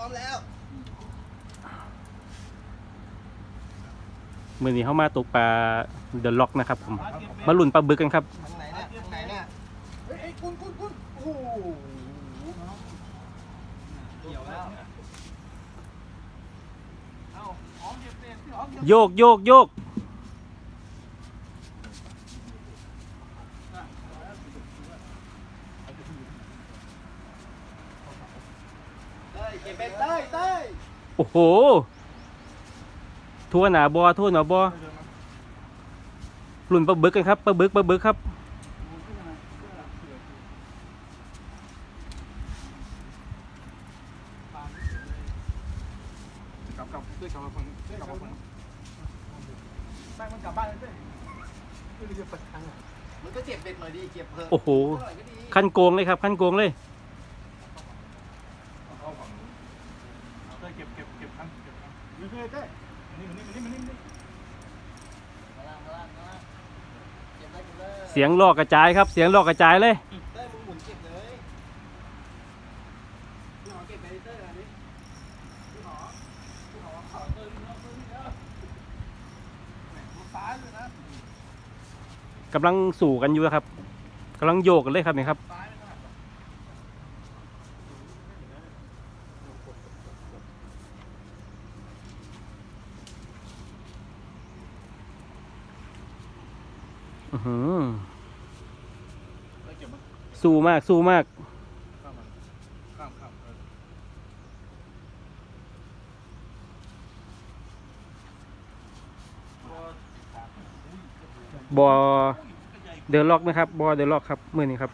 ร้อมแล้วมือนี้เข้ามาตกปลาเดอะล็อกนะครับผมมาลุ่นปลาบึกกันครับทางไหนเนี่ยทางไหนเนี่ยเฮ้ยเฮ้ยคุณคุณคุณโอ้โหเกี่ยวแล้วเอาอ๋อเก็บเศษพี่อ๋อเก็บโยกโยกโยก เต้ยเก็บเบ็ดเต้ยเต้ยโอ้โห ทั่วหนาบอทั่วหนาบอลุ่นปลาบึกกันครับปลาบึกปลาบึกครับ กลับกลับด้วยกลับมาฝั่งด้วยกลับมาฝั่งแม่งมันกลับบ้านเลยเต้ไม่รู้จะไปทางไหนมันก็เก็บเบ็ดหน่อยดีเก็บเพลินโอ้โหเท่าไหร่ก็ดีขั้นโกงเลยครับ ขั้นโกงเลย เข้าฝั่งนู้นเต้เก็บเก็บเก็บคันเก็บคันนี่เต้เต้ นี่มันนี่มันนี่มันนี่มันนี่ข้างล่างข้างล่างข้างล่างเก็บได้เก็บเลยเสียงลอกกระจายครับ เสียงลอกกระจายเลยเต้มึงหมุนเก็บเลยพี่หอเก็บไปเต้ยอันนี้พี่หอพี่หอขอเต้ยพี่หอเต้ยพี่หอแหม่งดูซ้าเลยนะ กำลังสู่กันอยู่ครับ กำลังโยกกันเลยครับเนี่ยครับ ซ้ายไม่ถนัดหรอก อื้อหือ เต้เก็บมัน สู้มากสู้มากข้ามมันข้ามข้ามเออบอเดอล็อกนะครับบอเดอล็อกครับมือนี้ครับ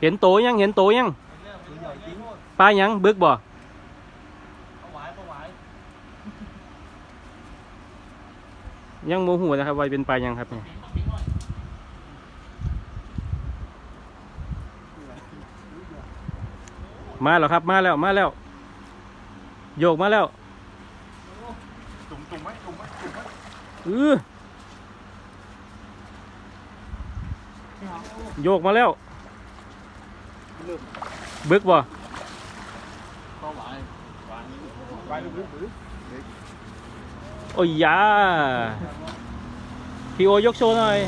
เห็นโตยังเห็นโตยังตัวใหญ่จริงปลายังบึกบ่ ปลาหวายปลาหวาย ยังโมหูนะครับว่าเป็นปลายังครับเนี่ยมาแล้วครับมาแล้วมาแล้ว โยกมาแล้วจุ่มจุ่มไหมจุ่มไหมจุ่มไหมเออโยกมาแล้วบึกบ่ปลาหวายหวานลึกหรือ โอ้ยยาพี่โอยกโชว์หน่อย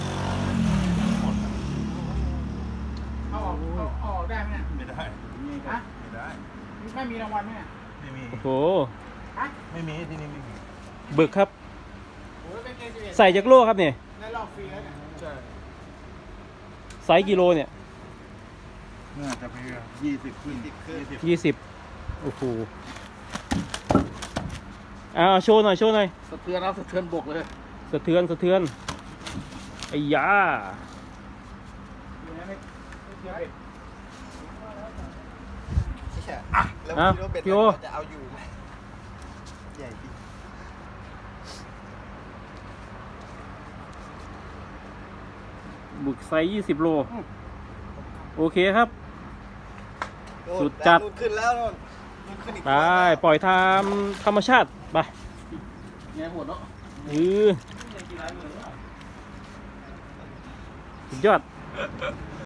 เอาออกเอาเอาออกได้ไหมเนี่ยไม่ได้ฮะไม่ได้ ไม่มีรางวัลไหมเนี่ยไม่มีโอ้โหไม่มีที่นี่ไม่มีบึกครับ โอ้ยเป็นเกสิบเอ็ดใส่จากโลครับเนี่ยได้รอบฟรีแล้วเนี่ยใช่ไซส์กิโลเนี่ยน่าจะไปยี่สิบขึ้นติดขึ้นยี่สิบยี่สิบโอ้โหเอาเอาโชว์หน่อยโชว์หน่อยสะเทือนเอาสะเทือนบกเลยสะเทือนสะเทือนไอ้ยาอยู่ในไม่ไม่เทียบเอ็ดแล้วอ้าวพี่โรเบ็ดพี่โอจะเอาอยู่ไหมใหญ่จริงบึกไซส์ยี่สิบโล โอเคครับโน่นสุดจัดนู่นขึ้นแล้วนู่นนู่นขึ้นอีกไป ปล่อยตามธรรมชาติ ไปไงหัวเนาะเออสุดยอด